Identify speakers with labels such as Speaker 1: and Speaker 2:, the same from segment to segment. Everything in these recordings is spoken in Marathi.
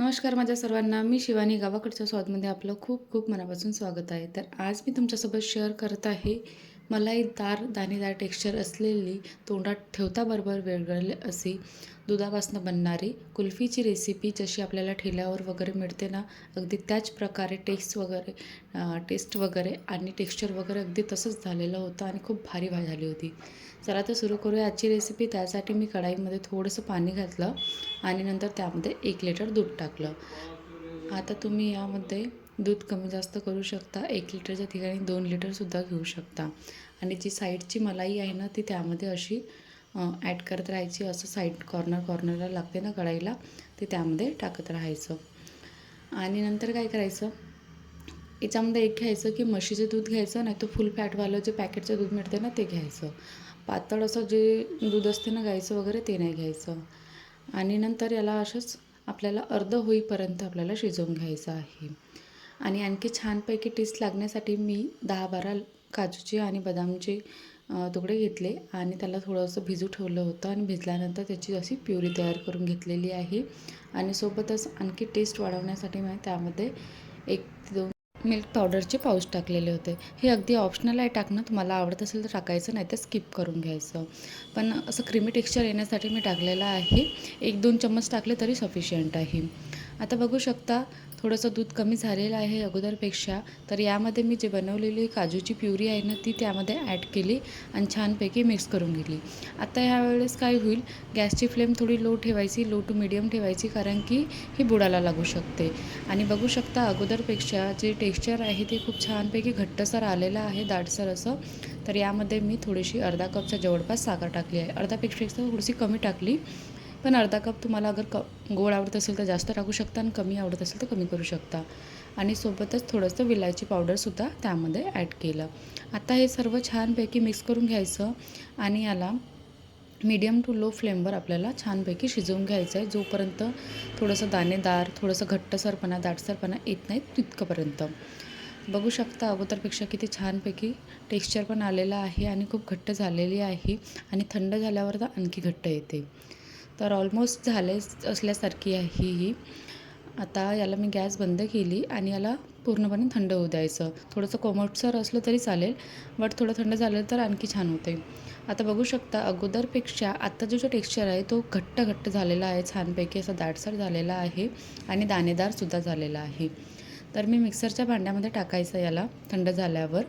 Speaker 1: नमस्कार माझ्या सर्वांना. मी शिवानी. गावाकडच्या स्वादमध्ये आपलं खूप खूप मनापासून स्वागत आहे. तर आज मी तुमच्यासोबत शेअर करत आहे मलाईदार दाणेदार टेक्स्चर असलेली तोंडात ठेवताबरोबर वेगळी अशी दुधापासून बनणारी कुल्फीची रेसिपी जशी आपल्याला ठेल्यावर वगैरे मिळते ना अगदी त्याच प्रकारे टेस्ट वगैरे टेस्ट वगैरे आणि टेक्स्चर वगैरे अगदी तसंच झालेलं होतं आणि खूप भारी भा झाली होती. चला तर सुरू करूया आजची रेसिपी त्यासाठी मी कढाईमध्ये थोडंसं पाणी घातलं आणि नंतर त्यामध्ये एक लिटर दूध टाकलं. आता तुम्ही यामध्ये दूध कमी जास्त करू शकता एक लिटरच्या ठिकाणी दोन लिटरसुद्धा घेऊ शकता. आणि जी साईडची मलाई आहे ना ती त्यामध्ये अशी ॲड करत राहायची. असं साईड कॉर्नर कॉर्नरला लागते ना कढाईला ते त्यामध्ये टाकत राहायचं. आणि नंतर काय करायचं? याच्यामध्ये एक घ्यायचं की म्हशीचं दूध घ्यायचं नाही तर फुल फॅटवालं जे पॅकेटचं दूध मिळते ना ते घ्यायचं. पातळ असं जे दूध असते ना गाईचं वगैरे ते नाही घ्यायचं. आणि नंतर याला असंच आपल्याला अर्ध होईपर्यंत आपल्याला शिजवून घ्यायचं आहे. आणि आणखी छानपैकी टेस्ट लागण्यासाठी मी दहा बारा काजूचे आणि बदामचे तुकडे घेतले आणि त्याला थोडंसं भिजू ठेवलं होतं आणि भिजल्यानंतर त्याची अशी प्युरी तयार करून घेतलेली आहे. आणि सोबतच आणखी टेस्ट वाढवण्यासाठी मी त्यामध्ये एक दोन मिल्क पावडरचे पाऊच टाकलेले होते. हे अगदी ऑप्शनल आहे टाकणं तुम्हाला आवडत असेल तर टाकायचं नाही तर स्किप करून घ्यायचं. पण असं क्रीमी टेक्स्चर येण्यासाठी मी टाकलेलं आहे. एक दोन चम्मच टाकले तरी सफिशियंट आहे. आता बघू शकता थोडंसं दूध कमी झालेलं आहे अगोदरपेक्षा तर यामध्ये मी जे बनवलेली काजूची प्युरी आहे ना ती त्यामध्ये ॲड केली आणि छानपैकी मिक्स करून घेतली. आता ह्यावेळेस काय होईल गॅसची फ्लेम थोडी लो ठेवायची लो टू मिडियम ठेवायची कारण की ही बुडाला लागू शकते. आणि बघू शकता अगोदरपेक्षा जे टेक्स्चर आहे ते खूप छानपैकी घट्टसर आलेलं आहे दाटसर असं. तर यामध्ये मी थोडीशी अर्धा कपच्या जवळपास साखर टाकली आहे. अर्धापेक्षा थोडीशी कमी टाकली. पण अर्धा कप तुम्हाला अगर क गोड आवडत असेल तर जास्त टाकू शकता आणि कमी आवडत असेल तर कमी करू शकता. आणि सोबतच थोडंसं विलायची पावडरसुद्धा त्यामध्ये ॲड केलं. आता हे सर्व छानपैकी मिक्स करून घ्यायचं आणि याला मीडियम टू लो फ्लेमवर आपल्याला छानपैकी शिजवून घ्यायचं आहे. जोपर्यंत थोडंसं दाणेदार थोडंसं घट्टसरपणा दाटसरपणा येत नाही तितकंपर्यंत. बघू शकता अगोदरपेक्षा किती छानपैकी टेक्स्चर पण आलेलं आहे आणि खूप घट्ट झालेली आहे आणि थंड झाल्यावर तर आणखी घट्ट येते. तर ऑलमोस्ट झाले असल्यासारखी आहे ही आता याला मी गॅस बंद केली आणि याला पूर्णपणे थंड होऊ द्यायचं. थोडंसं कोमटसर असलं तरी चालेल बट थोडं थंड झालं तर आणखी छान होते. आता बघू शकता अगोदरपेक्षा आत्ता जो जो टेक्स्चर आहे तो घट्ट घट्ट झालेला आहे छानपैकी असा दाटसर झालेला आहे आणि दाणेदारसुद्धा झालेला आहे. तर मी मिक्सरच्या भांड्यामध्ये टाकायचं याला थंड झाल्यावर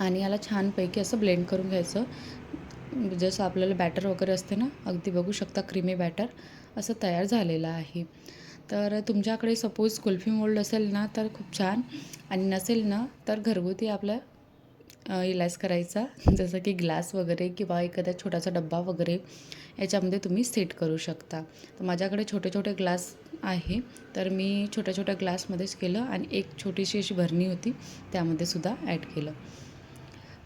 Speaker 1: आणि याला छानपैकी असं ब्लेंड करून घ्यायचं. जसं आपल्याला बॅटर वगैरे असते ना अगदी बघू शकता क्रीमी बॅटर असं तयार झालेलं आहे. तर तुमच्याकडे सपोज कुल्फी मोल्ड असेल ना तर खूप छान. आणि नसेल ना तर घरगुती आपल्या इलाज करायचा. जसं की ग्लास वगैरे किंवा एखादा छोटासा डब्बा वगैरे याच्यामध्ये तुम्ही सेट करू शकता. तर माझ्याकडे छोटे छोटे ग्लास आहे. तर मी छोट्या छोट्या ग्लासमध्येच केलं आणि एक छोटीशी अशी भरणी होती त्यामध्ये सुद्धा ॲड केलं.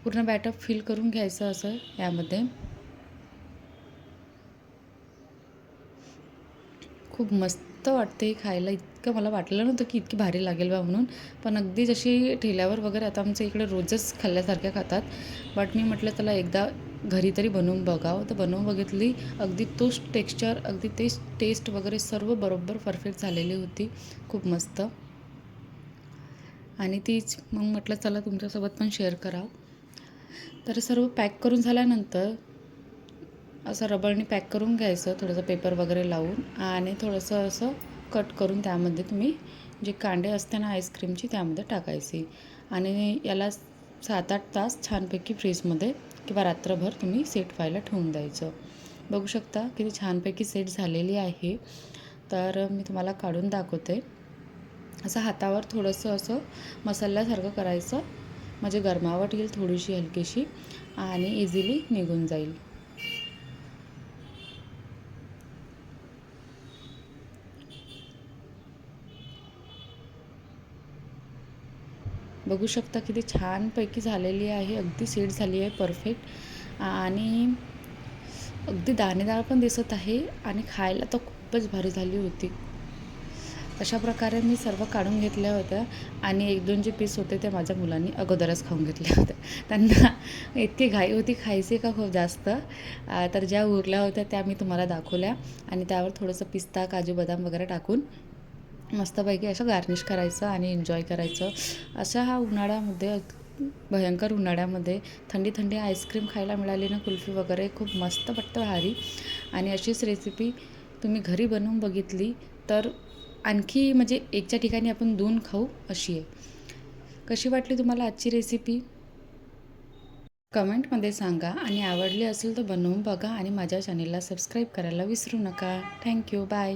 Speaker 1: पूर्ण बॅटर फिल करून घ्यायचं असं यामध्ये. खूप मस्त वाटते खायला. इतकं मला वाटलं नव्हतं की इतकी भारी लागेल बा म्हणून. पण अगदी जशी ठेल्यावर वगैरे आता आमच्या इकडे रोजच खाल्ल्यासारख्या खातात. बट मी म्हटलं त्याला एकदा घरी तरी बनवून बघावं. तर बनवून बघितली. अगदी तोच टेक्स्चर अगदी तेच टेस्ट वगैरे सर्व बरोबर परफेक्ट झालेली होती. खूप मस्त. आणि तीच मग म्हटलं चला तुमच्यासोबत पण शेअर करावं. तर सर्व पॅक करून झाल्यानंतर असं रबरने पॅक करून घ्यायचं थोडंसं पेपर वगैरे लावून आणि थोडंसं असं कट करून त्यामध्ये तुम्ही जे कांडे असते ना आईस्क्रीमची त्यामध्ये टाकायची. आणि याला सात आठ तास छानपैकी फ्रीजमध्ये किंवा रात्रभर तुम्ही सेट व्हायला ठेवून द्यायचं. बघू शकता किती छानपैकी सेट झालेली आहे. तर मी तुम्हाला काढून दाखवते. असं हातावर थोडंसं असं मसाल्यासारखं करायचं. म्हणजे गरमावट येईल थोडीशी हलकीशी आणि इझिली निघून जाईल. बघू शकता किती छानपैकी झालेली आहे अगदी सीट झाली आहे परफेक्ट आणि अगदी दाणेदार पण दिसत आहे आणि खायला तर खूपच भारी झाली होती. अशा प्रकारे मी सर्व काढून घेतल्या होत्या आणि एक दोन जे पीस होते ते माझ्या मुलांनी अगोदरच खाऊन घेतल्या होत्या. त्यांना इतकी घाई होती खायची का खूप जास्त? तर ज्या उरल्या होत्या त्या मी तुम्हाला दाखवल्या आणि त्यावर थोडंसं पिस्ता काजू बदाम वगैरे टाकून मस्तपैकी असं गार्निश करायचं आणि एन्जॉय करायचं. अशा हा उन्हाळ्यामध्ये भयंकर उन्हाळ्यामध्ये थंडी थंडी आईस्क्रीम खायला मिळाली ना कुल्फी वगैरे खूप मस्त वाटतं भारी. आणि अशीच रेसिपी तुम्ही घरी बनवून बघितली तर आणखी म्हणजे एकच्या ठिकाणी आपण दोन खाऊ अशी आहे. कशी वाटली तुम्हाला आजची रेसिपी कमेंटमध्ये सांगा आणि आवडली असेल तर बनवून बघा आणि माझ्या चॅनेलला सबस्क्राईब करायला विसरू नका. Thank you bye